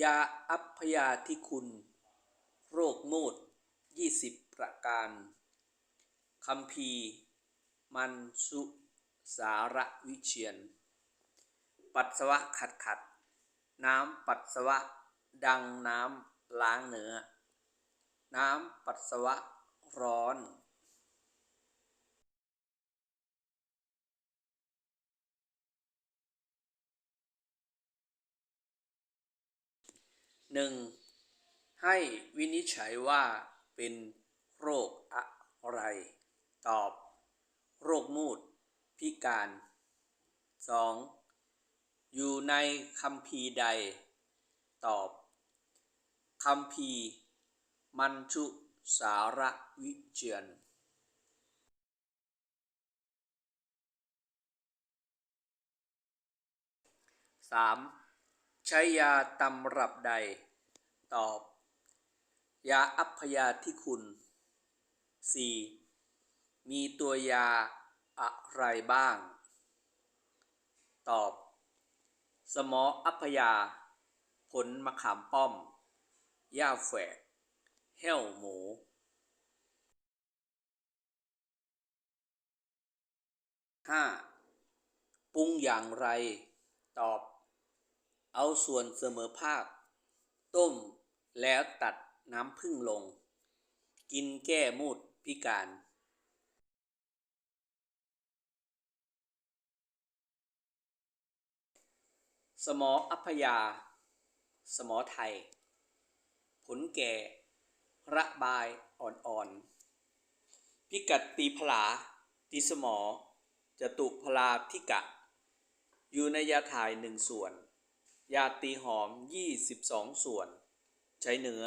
ยาอัพยาธิคุณ โรคมูด20 ประการคำพีมันสุสารวิเชียน ปัสสาวะขัดขัด น้ำปัสสาวะ ดังน้ำล้างเนื้อ น้ำปัสสาวะร้อน หนึ่งให้วินิจฉัยว่าเป็นโรคอะไร ตอบ โรคมูด พิการ 2. อยู่ในคำพีใด ตอบคำพีมัญชุสารวิเชียน 3. ใช้ยาตำรับใด ตอบ ยาอัพยาธิคุณ 4. มีตัวยาอะไรบ้าง ตอบ สมออัพยา ผลมะขามป้อมยาแฝกแห้วหมู 5. ปรุงอย่างไร ตอบ เอาส่วนเสมอภาค ต้มแล้วตัดน้ำพึ่งลง กินแก้มูดพิการสมออัพยา สมอไทย ผลแก่ ระบายอ่อนๆ พิกัดตีพลาตีสมอ จะตุพลาพิกะ อยู่ในยาถ่ายหนึ่งส่วน ยาตีหอม 22 ส่วน ใช้เนื้อ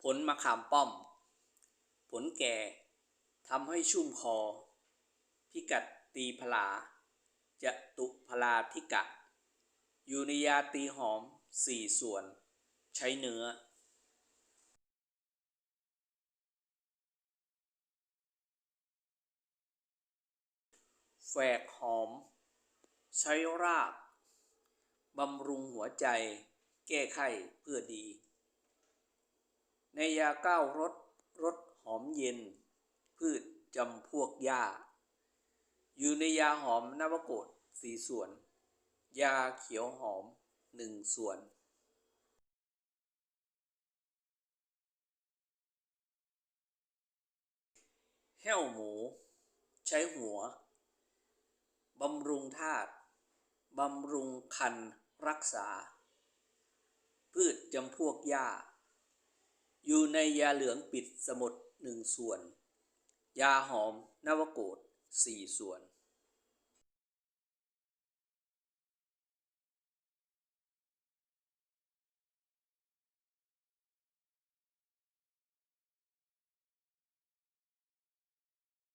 ผลมะขามป้อม ผลแก่ทำให้ชุ่มคอ พิกัดตีพลา จะตุพลาธิกะอยู่ในยาตีหอม 4 ส่วน ใช้เนื้อ แฝกหอม ใช้รากบำรุงหัวใจ แก้ไข้เพื่อดี ในยาเก้ารสรสหอมเย็น พืชจำพวกหญ้า อยู่ในยาหอมนวโกดสี่ส่วน ยาเขียวหอมหนึ่งส่วนแห้วหมู ใช้หัว บำรุงธาตุบำรุงคันรักษา พืชจำพวกหญ้า อยู่ในยาเหลืองปิดสมุดหนึ่งส่วน ยาหอมนวโกดสี่ส่วน